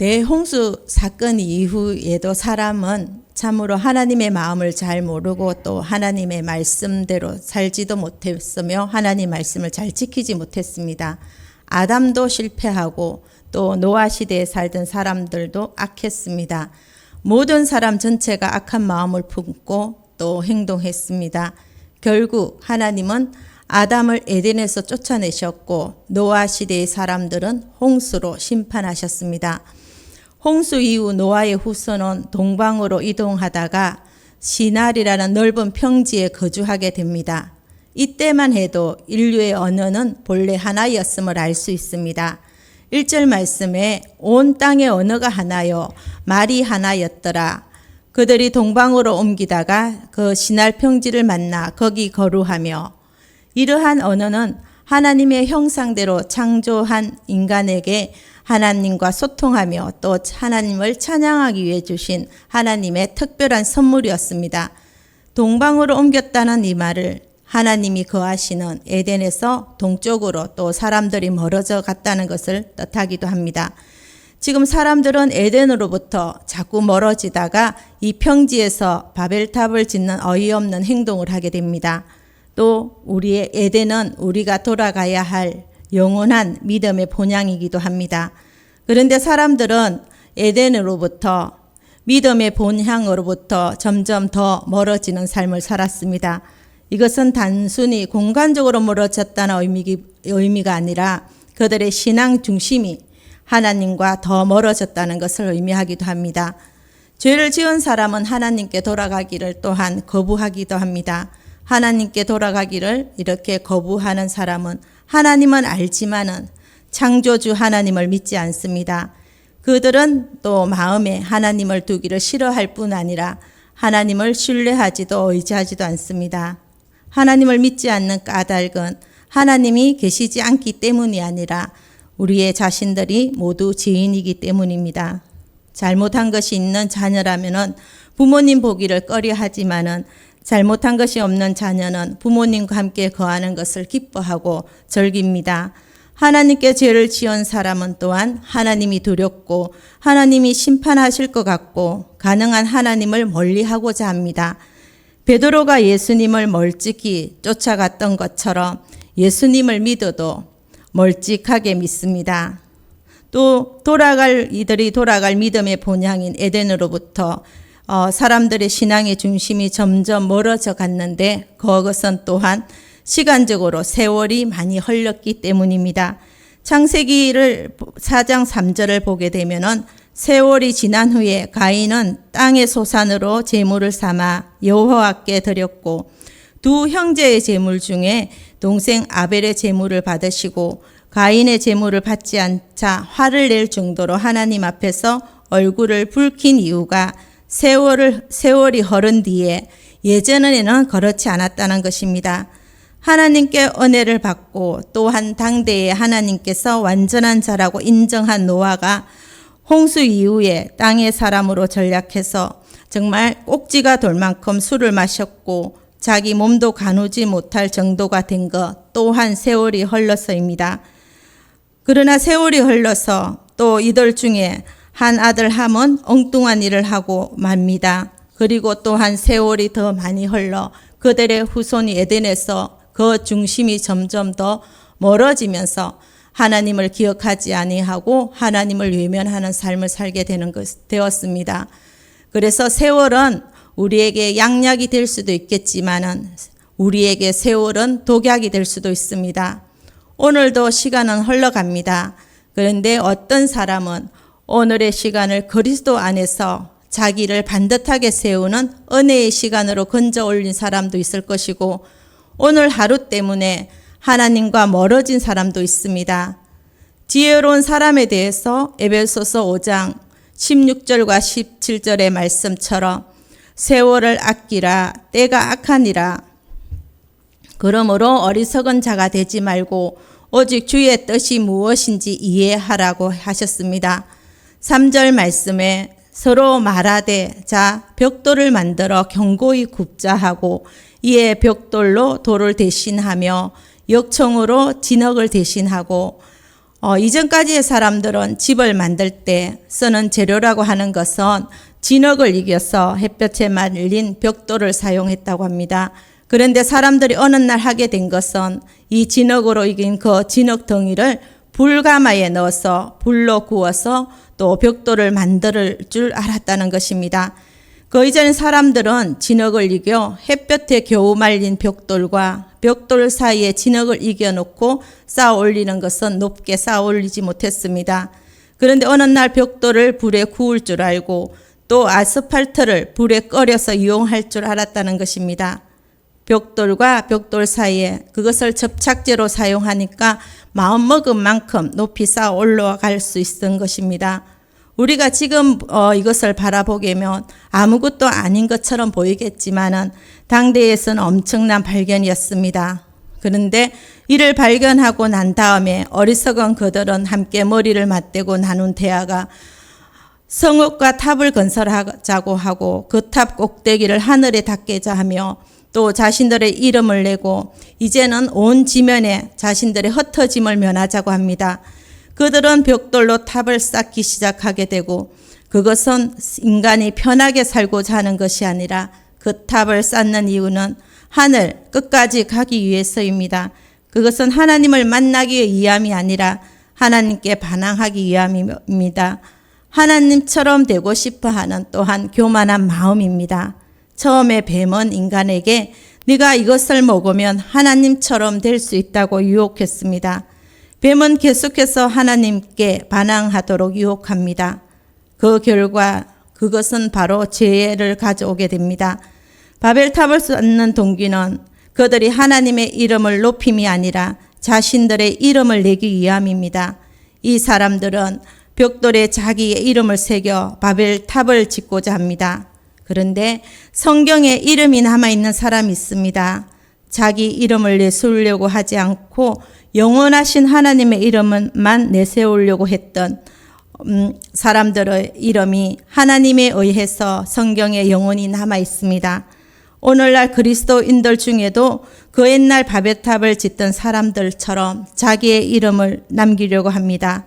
대홍수 사건 이후에도 사람은 참으로 하나님의 마음을 잘 모르고 또 하나님의 말씀대로 살지도 못했으며 하나님 말씀을 잘 지키지 못했습니다. 아담도 실패하고 또 노아 시대에 살던 사람들도 악했습니다. 모든 사람 전체가 악한 마음을 품고 또 행동했습니다. 결국 하나님은 아담을 에덴에서 쫓아내셨고 노아 시대의 사람들은 홍수로 심판하셨습니다. 홍수 이후 노아의 후손은 동방으로 이동하다가 시날이라는 넓은 평지에 거주하게 됩니다. 이때만 해도 인류의 언어는 본래 하나였음을 알 수 있습니다. 1절 말씀에 온 땅의 언어가 하나요 말이 하나였더라. 그들이 동방으로 옮기다가 그 시날 평지를 만나 거기 거루하며 이러한 언어는 하나님의 형상대로 창조한 인간에게 하나님과 소통하며 또 하나님을 찬양하기 위해 주신 하나님의 특별한 선물이었습니다. 동방으로 옮겼다는 이 말을 하나님이 거하시는 에덴에서 동쪽으로 또 사람들이 멀어져 갔다는 것을 뜻하기도 합니다. 지금 사람들은 에덴으로부터 자꾸 멀어지다가 이 평지에서 바벨탑을 짓는 어이없는 행동을 하게 됩니다. 또 우리의 에덴은 우리가 돌아가야 할 영원한 믿음의 본향이기도 합니다. 그런데 사람들은 에덴으로부터 믿음의 본향으로부터 점점 더 멀어지는 삶을 살았습니다. 이것은 단순히 공간적으로 멀어졌다는 의미가 아니라 그들의 신앙 중심이 하나님과 더 멀어졌다는 것을 의미하기도 합니다. 죄를 지은 사람은 하나님께 돌아가기를 또한 거부하기도 합니다. 하나님께 돌아가기를 이렇게 거부하는 사람은 하나님은 알지만은 창조주 하나님을 믿지 않습니다. 그들은 또 마음에 하나님을 두기를 싫어할 뿐 아니라 하나님을 신뢰하지도 의지하지도 않습니다. 하나님을 믿지 않는 까닭은 하나님이 계시지 않기 때문이 아니라 우리의 자신들이 모두 죄인이기 때문입니다. 잘못한 것이 있는 자녀라면은 부모님 보기를 꺼려 하지만은 잘못한 것이 없는 자녀는 부모님과 함께 거하는 것을 기뻐하고 즐깁니다. 하나님께 죄를 지은 사람은 또한 하나님이 두렵고 하나님이 심판하실 것 같고 가능한 하나님을 멀리하고자 합니다. 베드로가 예수님을 멀찍이 쫓아갔던 것처럼 예수님을 믿어도 멀찍하게 믿습니다. 또 돌아갈 이들이 돌아갈 믿음의 본향인 에덴으로부터 어, 사람들의 신앙의 중심이 점점 멀어져 갔는데 그것은 또한 시간적으로 세월이 많이 흘렀기 때문입니다. 창세기를 4장 3절을 보게 되면은 세월이 지난 후에 가인은 땅의 소산으로 제물을 삼아 여호와께 드렸고 두 형제의 제물 중에 동생 아벨의 제물을 받으시고 가인의 제물을 받지 않자 화를 낼 정도로 하나님 앞에서 얼굴을 붉힌 이유가 세월을 세월이 흐른 뒤에 예전에는 그렇지 않았다는 것입니다. 하나님께 은혜를 받고 또한 당대에 하나님께서 완전한 자라고 인정한 노아가 홍수 이후에 땅의 사람으로 전략해서 정말 꼭지가 돌 만큼 술을 마셨고 자기 몸도 가누지 못할 정도가 된 것 또한 세월이 흘러서입니다. 그러나 세월이 흘러서 또 이들 중에 한 아들 함은 엉뚱한 일을 하고 맙니다. 그리고 또한 세월이 더 많이 흘러 그들의 후손이 에덴에서 그 중심이 점점 더 멀어지면서 하나님을 기억하지 아니하고 하나님을 외면하는 삶을 살게 되는 것 되었습니다. 그래서 세월은 우리에게 양약이 될 수도 있겠지만은 우리에게 세월은 독약이 될 수도 있습니다. 오늘도 시간은 흘러갑니다. 그런데 어떤 사람은 오늘의 시간을 그리스도 안에서 자기를 반듯하게 세우는 은혜의 시간으로 건져 올린 사람도 있을 것이고 오늘 하루 때문에 하나님과 멀어진 사람도 있습니다. 지혜로운 사람에 대해서 에베소서 5장 16절과 17절의 말씀처럼 세월을 아끼라 때가 악하니라 그러므로 어리석은 자가 되지 말고 오직 주의 뜻이 무엇인지 이해하라고 하셨습니다. 3절 말씀에 서로 말하되 자 벽돌을 만들어 경고히 굽자 하고 이에 벽돌로 돌을 대신하며 역청으로 진흙을 대신하고 어, 이전까지의 사람들은 집을 만들 때 쓰는 재료라고 하는 것은 진흙을 이겨서 햇볕에 말린 벽돌을 사용했다고 합니다. 그런데 사람들이 어느 날 하게 된 것은 이 진흙으로 이긴 그 진흙 덩이를 불가마에 넣어서 불로 구워서 또 벽돌을 만들 줄 알았다는 것입니다. 그 이전 사람들은 진흙을 이겨 햇볕에 겨우 말린 벽돌과 벽돌 사이에 진흙을 이겨놓고 쌓아 올리는 것은 높게 쌓아 올리지 못했습니다. 그런데 어느 날 벽돌을 불에 구울 줄 알고 또 아스팔트를 불에 끓여서 이용할 줄 알았다는 것입니다. 벽돌과 벽돌 사이에 그것을 접착제로 사용하니까 마음먹은 만큼 높이 쌓아 올라갈 수 있는 것입니다. 우리가 지금 어, 이것을 바라보게면 아무것도 아닌 것처럼 보이겠지만은 당대에서는 엄청난 발견이었습니다. 그런데 이를 발견하고 난 다음에 어리석은 그들은 함께 머리를 맞대고 나눈 대화가 성읍과 탑을 건설하자고 하고 그 탑 꼭대기를 하늘에 닿게자 하며 또 자신들의 이름을 내고 이제는 온 지면에 자신들의 흩어짐을 면하자고 합니다. 그들은 벽돌로 탑을 쌓기 시작하게 되고 그것은 인간이 편하게 살고자 하는 것이 아니라 그 탑을 쌓는 이유는 하늘 끝까지 가기 위해서입니다. 그것은 하나님을 만나기 위함이 아니라 하나님께 반항하기 위함입니다. 하나님처럼 되고 싶어 하는 또한 교만한 마음입니다. 처음에 뱀은 인간에게 네가 이것을 먹으면 하나님처럼 될 수 있다고 유혹했습니다. 뱀은 계속해서 하나님께 반항하도록 유혹합니다. 그 결과 그것은 바로 죄를 가져오게 됩니다. 바벨탑을 쌓는 동기는 그들이 하나님의 이름을 높임이 아니라 자신들의 이름을 내기 위함입니다. 이 사람들은 벽돌에 자기의 이름을 새겨 바벨탑을 짓고자 합니다. 그런데 성경에 이름이 남아있는 사람이 있습니다. 자기 이름을 내세우려고 하지 않고 영원하신 하나님의 이름만 내세우려고 했던 음, 사람들의 이름이 하나님에 의해서 성경에 영원히 남아 있습니다. 오늘날 그리스도인들 중에도 그 옛날 바벨탑을 짓던 사람들처럼 자기의 이름을 남기려고 합니다.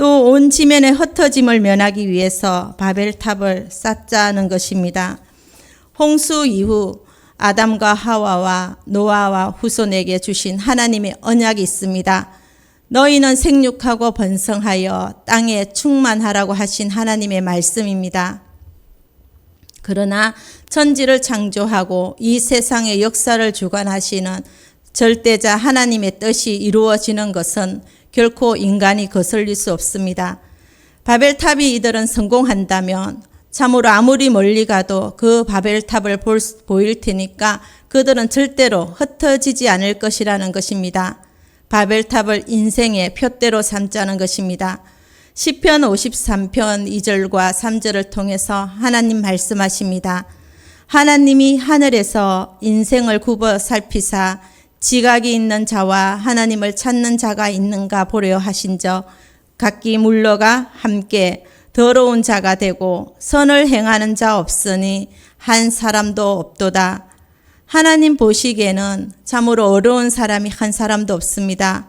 또 온 지면의 흩어짐을 면하기 위해서 바벨탑을 쌓자는 것입니다. 홍수 이후 아담과 하와와 노아와 후손에게 주신 하나님의 언약이 있습니다. 너희는 생육하고 번성하여 땅에 충만하라고 하신 하나님의 말씀입니다. 그러나 천지를 창조하고 이 세상의 역사를 주관하시는 절대자 하나님의 뜻이 이루어지는 것은 결코 인간이 거슬릴 수 없습니다. 바벨탑이 이들은 성공한다면 참으로 아무리 멀리 가도 그 바벨탑을 볼, 보일 테니까 그들은 절대로 흩어지지 않을 것이라는 것입니다. 바벨탑을 인생의 표대로 삼자는 것입니다. 시편 53편 2절과 3절을 통해서 하나님 말씀하십니다. 하나님이 하늘에서 인생을 굽어 살피사 지각이 있는 자와 하나님을 찾는 자가 있는가 보려 하신저 각기 물러가 함께 더러운 자가 되고 선을 행하는 자 없으니 한 사람도 없도다. 하나님 보시기에는 참으로 어려운 사람이 한 사람도 없습니다.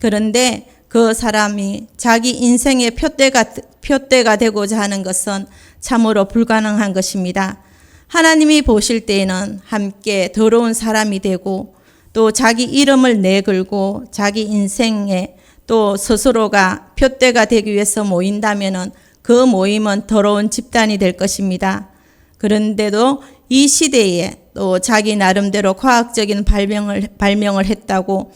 그런데 그 사람이 자기 인생의 표대가, 표대가 되고자 하는 것은 참으로 불가능한 것입니다. 하나님이 보실 때에는 함께 더러운 사람이 되고 또 자기 이름을 내걸고 자기 인생에 또 스스로가 표대가 되기 위해서 모인다면은 그 모임은 더러운 집단이 될 것입니다. 그런데도 이 시대에 또 자기 나름대로 과학적인 발명을 발명을 했다고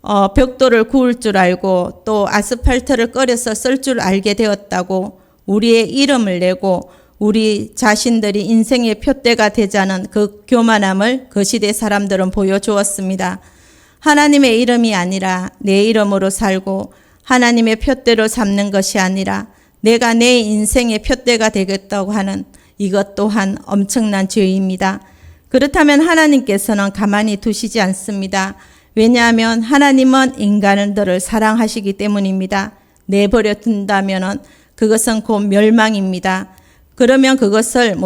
어, 벽돌을 구울 줄 알고 또 아스팔트를 끓여서 쓸 줄 알게 되었다고 우리의 이름을 내고 우리 자신들이 인생의 표대가 되자는 그 교만함을 그 시대 사람들은 보여주었습니다. 하나님의 이름이 아니라 내 이름으로 살고 하나님의 표대로 삼는 것이 아니라 내가 내 인생의 표대가 되겠다고 하는 이것 또한 엄청난 죄입니다. 그렇다면 하나님께서는 가만히 두시지 않습니다. 왜냐하면 하나님은 인간들을 사랑하시기 때문입니다. 내버려 둔다면 그것은 곧 멸망입니다. 그러면 그것을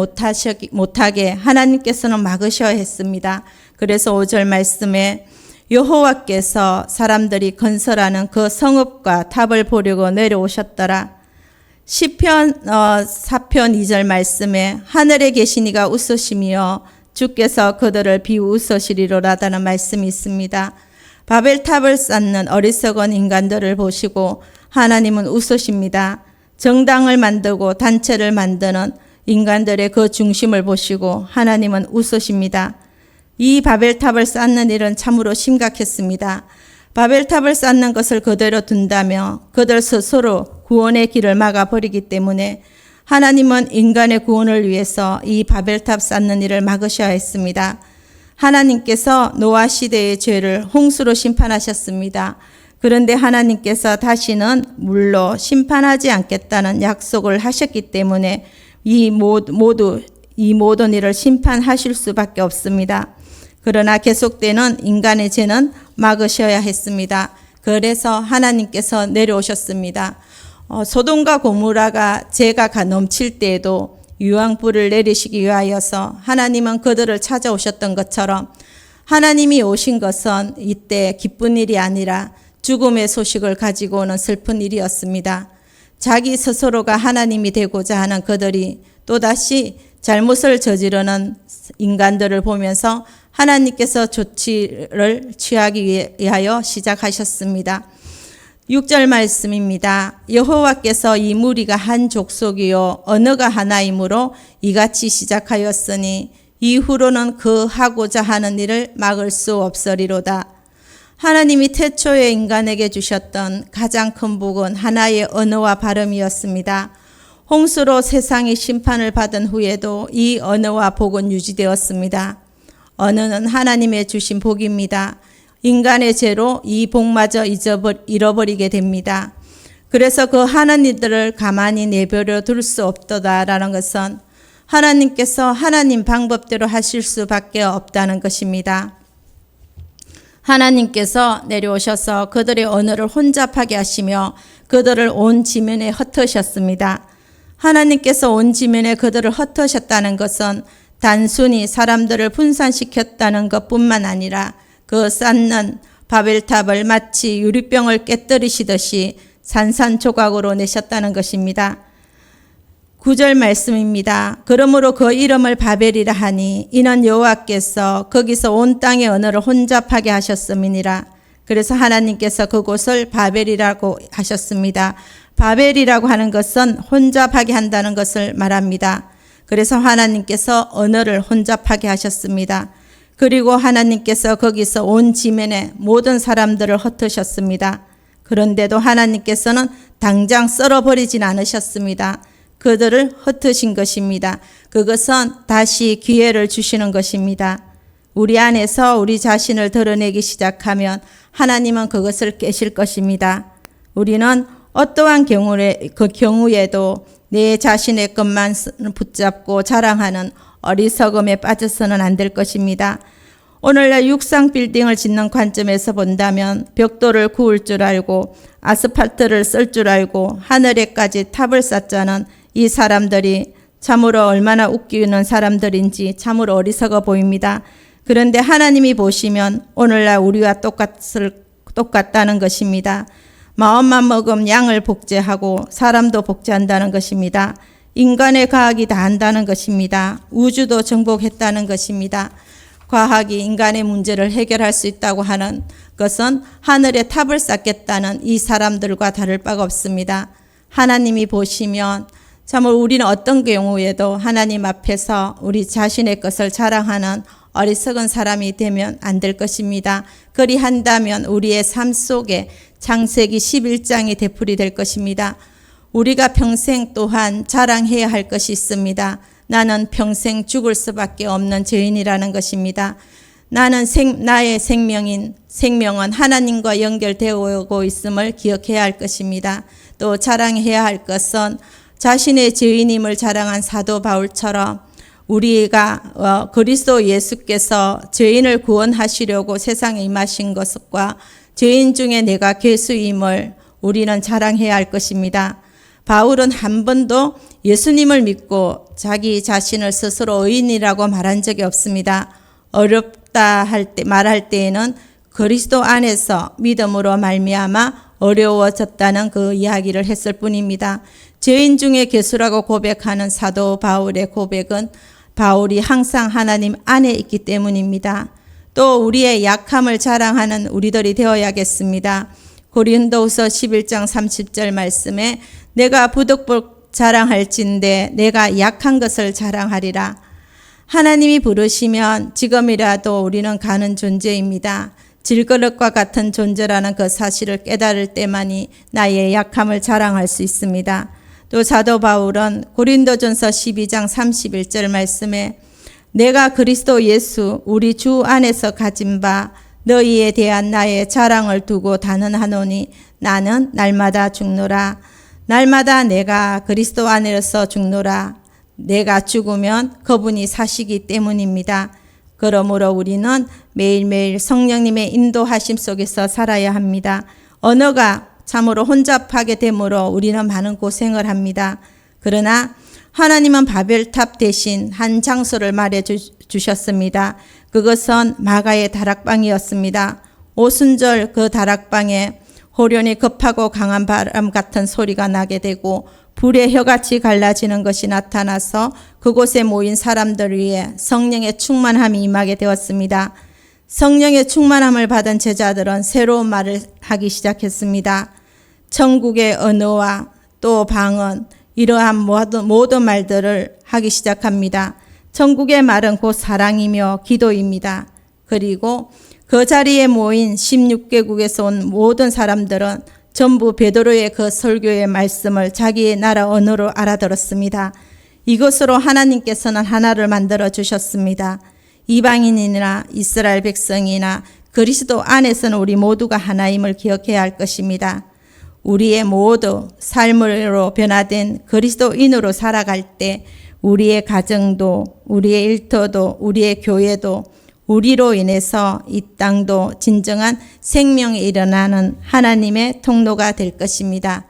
못하게 하나님께서는 막으셔야 했습니다. 그래서 5절 말씀에 여호와께서 사람들이 건설하는 그 성읍과 탑을 보려고 내려오셨더라. 시편 어, 4편 2절 말씀에 하늘에 계신 이가 웃으시며 주께서 그들을 비웃으시리로라다는 말씀이 있습니다. 바벨탑을 쌓는 어리석은 인간들을 보시고 하나님은 웃으십니다. 정당을 만들고 단체를 만드는 인간들의 그 중심을 보시고 하나님은 웃으십니다. 이 바벨탑을 쌓는 일은 참으로 심각했습니다. 바벨탑을 쌓는 것을 그대로 둔다며 그들 스스로 구원의 길을 막아버리기 때문에 하나님은 인간의 구원을 위해서 이 바벨탑 쌓는 일을 막으셔야 했습니다. 하나님께서 노아 시대의 죄를 홍수로 심판하셨습니다. 그런데 하나님께서 다시는 물로 심판하지 않겠다는 약속을 하셨기 때문에 이 모두, 이 모든 일을 심판하실 수밖에 없습니다. 그러나 계속되는 인간의 죄는 막으셔야 했습니다. 그래서 하나님께서 내려오셨습니다. 어, 소돔과 고무라가 죄가 가 넘칠 때에도 유황불을 내리시기 위하여서 하나님은 그들을 찾아오셨던 것처럼 하나님이 오신 것은 이때 기쁜 일이 아니라 죽음의 소식을 가지고 오는 슬픈 일이었습니다. 자기 스스로가 하나님이 되고자 하는 그들이 또다시 잘못을 저지르는 인간들을 보면서 하나님께서 조치를 취하기 위하여 시작하셨습니다. 6절 말씀입니다. 여호와께서 이 무리가 한 족속이요 언어가 하나이므로 이같이 시작하였으니 이후로는 그 하고자 하는 일을 막을 수 없으리로다. 하나님이 태초에 인간에게 주셨던 가장 큰 복은 하나의 언어와 발음이었습니다. 홍수로 세상이 심판을 받은 후에도 이 언어와 복은 유지되었습니다. 언어는 하나님의 주신 복입니다. 인간의 죄로 이 복마저 잃어버리게 됩니다. 그래서 그 하나님들을 가만히 내버려 둘 수 없다라는 것은 하나님께서 하나님 방법대로 하실 수밖에 없다는 것입니다. 하나님께서 내려오셔서 그들의 언어를 혼잡하게 하시며 그들을 온 지면에 흩으셨습니다. 하나님께서 온 지면에 그들을 흩으셨다는 것은 단순히 사람들을 분산시켰다는 것뿐만 아니라 그 쌓는 바벨탑을 마치 유리병을 깨뜨리시듯이 산산조각으로 내셨다는 것입니다. 구절 말씀입니다. 그러므로 그 이름을 바벨이라 하니 이는 여호와께서 거기서 온 땅의 언어를 혼잡하게 하셨음이니라. 그래서 하나님께서 그곳을 바벨이라고 하셨습니다. 바벨이라고 하는 것은 혼잡하게 한다는 것을 말합니다. 그래서 하나님께서 언어를 혼잡하게 하셨습니다. 그리고 하나님께서 거기서 온 지면에 모든 사람들을 흩으셨습니다. 그런데도 하나님께서는 당장 썰어버리진 않으셨습니다. 그들을 흩으신 것입니다. 그것은 다시 기회를 주시는 것입니다. 우리 안에서 우리 자신을 드러내기 시작하면 하나님은 그것을 깨실 것입니다. 우리는 어떠한 경우에, 그 경우에도 내 자신의 것만 붙잡고 자랑하는 어리석음에 빠져서는 안 될 것입니다. 오늘날 육상 빌딩을 짓는 관점에서 본다면 벽돌을 구울 줄 알고 아스팔트를 쓸 줄 알고 하늘에까지 탑을 쌓자는 이 사람들이 참으로 얼마나 웃기는 사람들인지 참으로 어리석어 보입니다. 그런데 하나님이 보시면 오늘날 우리와 똑같을, 똑같다는 것입니다. 마음만 먹으면 양을 복제하고 사람도 복제한다는 것입니다. 인간의 과학이 다 한다는 것입니다. 우주도 정복했다는 것입니다. 과학이 인간의 문제를 해결할 수 있다고 하는 것은 하늘에 탑을 쌓겠다는 이 사람들과 다를 바가 없습니다. 하나님이 보시면 참으로 우리는 어떤 경우에도 하나님 앞에서 우리 자신의 것을 자랑하는 어리석은 사람이 되면 안 될 것입니다. 그리한다면 우리의 삶 속에 창세기 11장이 되풀이 될 것입니다. 우리가 평생 또한 자랑해야 할 것이 있습니다. 나는 평생 죽을 수밖에 없는 죄인이라는 것입니다. 나는 생, 나의 생명인 생명은 하나님과 연결되어 있음을 기억해야 할 것입니다. 또 자랑해야 할 것은 자신의 죄인임을 자랑한 사도 바울처럼 우리가 어, 그리스도 예수께서 죄인을 구원하시려고 세상에 임하신 것과 죄인 중에 내가 괴수임을 우리는 자랑해야 할 것입니다. 바울은 한 번도 예수님을 믿고 자기 자신을 스스로 의인이라고 말한 적이 없습니다. 어렵다 할 때, 말할 때에는 그리스도 안에서 믿음으로 말미암아 어려워졌다는 그 이야기를 했을 뿐입니다. 죄인 중에 개수라고 고백하는 사도 바울의 고백은 바울이 항상 하나님 안에 있기 때문입니다. 또 우리의 약함을 자랑하는 우리들이 되어야겠습니다. 고린도후서 11장 30절 말씀에 내가 부득불 자랑할진대 내가 약한 것을 자랑하리라. 하나님이 부르시면 지금이라도 우리는 가는 존재입니다. 질그릇과 같은 존재라는 그 사실을 깨달을 때만이 나의 약함을 자랑할 수 있습니다. 또 사도 바울은 고린도전서 12장 31절 말씀에 내가 그리스도 예수 우리 주 안에서 가진 바 너희에 대한 나의 자랑을 두고 단언하노니 나는 날마다 죽노라 날마다 내가 그리스도 안에서 죽노라 내가 죽으면 그분이 사시기 때문입니다. 그러므로 우리는 매일매일 성령님의 인도하심 속에서 살아야 합니다. 언어가 참으로 혼잡하게 되므로 우리는 많은 고생을 합니다. 그러나 하나님은 바벨탑 대신 한 장소를 말해 주, 주셨습니다. 그것은 마가의 다락방이었습니다. 오순절 그 다락방에 호련히 급하고 강한 바람 같은 소리가 나게 되고 불의 혀같이 갈라지는 것이 나타나서 그곳에 모인 사람들 위해 성령의 충만함이 임하게 되었습니다. 성령의 충만함을 받은 제자들은 새로운 말을 하기 시작했습니다. 천국의 언어와 또 방언, 이러한 모든, 말들을 하기 시작합니다. 천국의 말은 곧 사랑이며 기도입니다. 그리고 그 자리에 모인 16개국에서 온 모든 사람들은 전부 베드로의 그 설교의 말씀을 자기의 나라 언어로 알아들었습니다. 이것으로 하나님께서는 하나를 만들어 주셨습니다. 이방인이나 이스라엘 백성이나 그리스도 안에서는 우리 모두가 하나임을 기억해야 할 것입니다. 우리의 모두 삶으로 변화된 그리스도인으로 살아갈 때 우리의 가정도, 우리의 일터도, 우리의 교회도 우리로 인해서 이 땅도 진정한 생명이 일어나는 하나님의 통로가 될 것입니다.